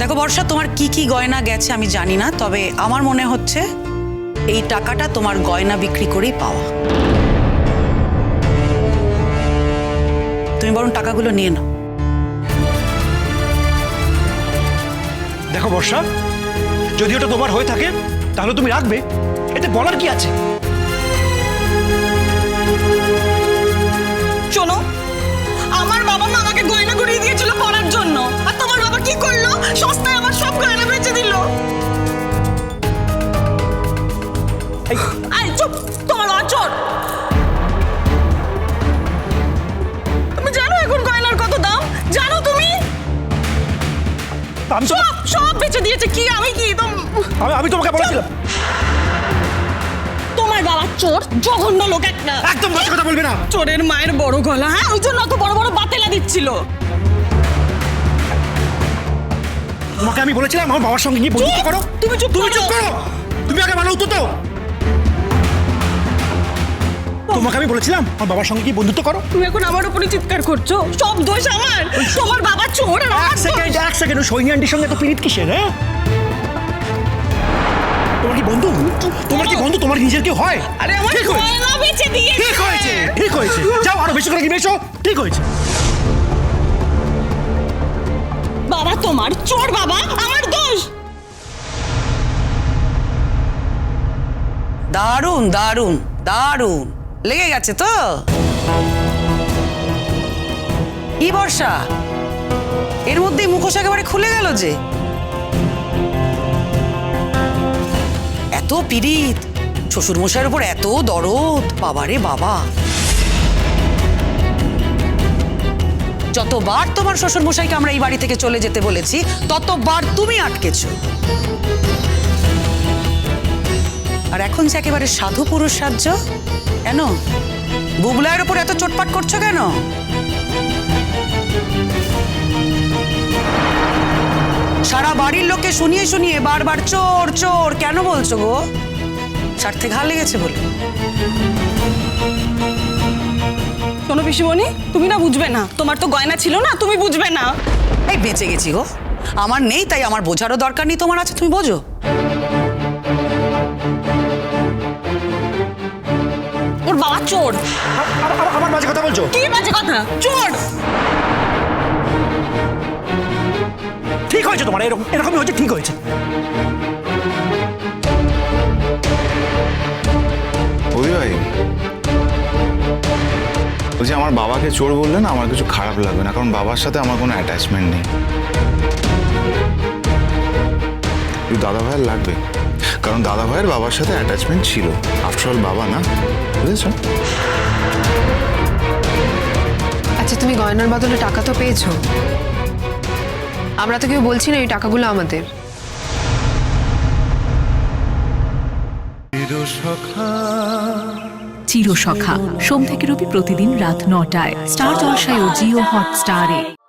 দেখো বর্ষা, তোমার কি কি গয়না গেছে আমি জানি না, তবে আমার মনে হচ্ছে এই টাকাটা তোমার গয়না বিক্রি করেই পাওয়া। তুমি বরং টাকাগুলো নিয়ে নাও। দেখো বর্ষা, যদি ওটা তোমার হয়ে থাকে, তাহলে তুমি রাখবে, এতে বলার কি আছে? আমি তো সব সব বেচে দিয়েছে কি আমি কি একদম আমি- আমি তোমাকে বলেছিলাম। তোমার বাবা চোর জঘন্য লোক একটা। একদম বাজে কথা বলবে না। চোরের মায়ের বড় গলা হ্যাঁ? ওই জন্য অত বড় বড় বাতেলা দিচ্ছিল। তোমাকে আমি বলেছিলাম আমার বাবার সঙ্গে গিয়ে বন্ধুত্ব চুপ! করো। তুমি চুপ তুমি করো। চুপ করো। তুমি আগে ভালো উত্তর দাও তোমাকে আমি বলেছিলাম আমার বাবার সঙ্গে গিয়ে বন্ধুত্ব করো। তুমি এখন আমার উপরে চিৎকার করছ। সব দোষ আমার। তোমার বাবা চোর আর আমার এক সেকেন্ড এক সেকেন্ড সৈনী আন্টির সঙ্গে তো পিরিত কিসের হ্যাঁ? তোমার কি বন্ধু? তোমার কি বন্ধু? তোমার নিজের কি হয়? আরে আমার ঠিক হয়েছে। গয়না দিয়ে ঠিক হয়েছে ঠিক হয়েছে। যাও আরও বেশি করে কিনে এসো। ঠিক হয়েছে। বাবা তোমার চোর বাবা আমার দোষ। দারুণ দারুণ দারুণ। লেগে গেছে তো? কি বর্ষা? এর মধ্যেই মুখোশ একেবারে খুলে গেল যে। এত পিরিত শ্বশুর মশাইয়ের উপর এত দরদ। বাবারে বাবা। যতবার তোমার শ্বশুর মশাইকে আমরা এই বাড়ি থেকে চলে যেতে বলেছি, ততবার তুমি আটকেছো। আর এখন যে একেবারে সাধু পুরুষ সাহায্য কেন? বুবলায়ের উপর এত চোটপাট করছ কেন? সারা বাড়ির লোককে শুনিয়ে শুনিয়ে বারবার চোর চোর কেন বলছো গো? স্বার্থে ঘা লেগেছে বলে। শোনো পিসিমণি তুমি না বুঝবে না। তোমার তো গয়না ছিল না তুমি বুঝবে না। এই বেঁচে গেছি গো। আমার নেই তাই আমার বোঝারও দরকার নেই তোমার আছে তুমি বোঝো। ওর বাবা চোর। আমার মাঝে কথা বলছো? কি বাজে কথা? চোর! ঠিক হয়েছে তোমার এরকম এরকমই হয়েছে ঠিক হয়েছে। ভাই বলছি আমার বাবাকে চোর বললে না আমার কিছু খারাপ লাগবে না কারণ বাবার সাথে আমার কোনো অ্যাটাচমেন্ট নেই। দাদা ভাইয়ের লাগবে কারণ দাদা ভাইয়ের বাবার সাথে অ্যাটাচমেন্ট ছিল। আফটার বাবা না বুঝেছ? আচ্ছা তুমি গয়নার বদলে টাকা তো পেয়েছ। আমরা তো কেউ বলছি না এই টাকাগুলো আমাদের। চিরসখা। সোম থেকে রবি প্রতিদিন রাত নটায়। স্টার জলসায় ও জিও হটস্টারে।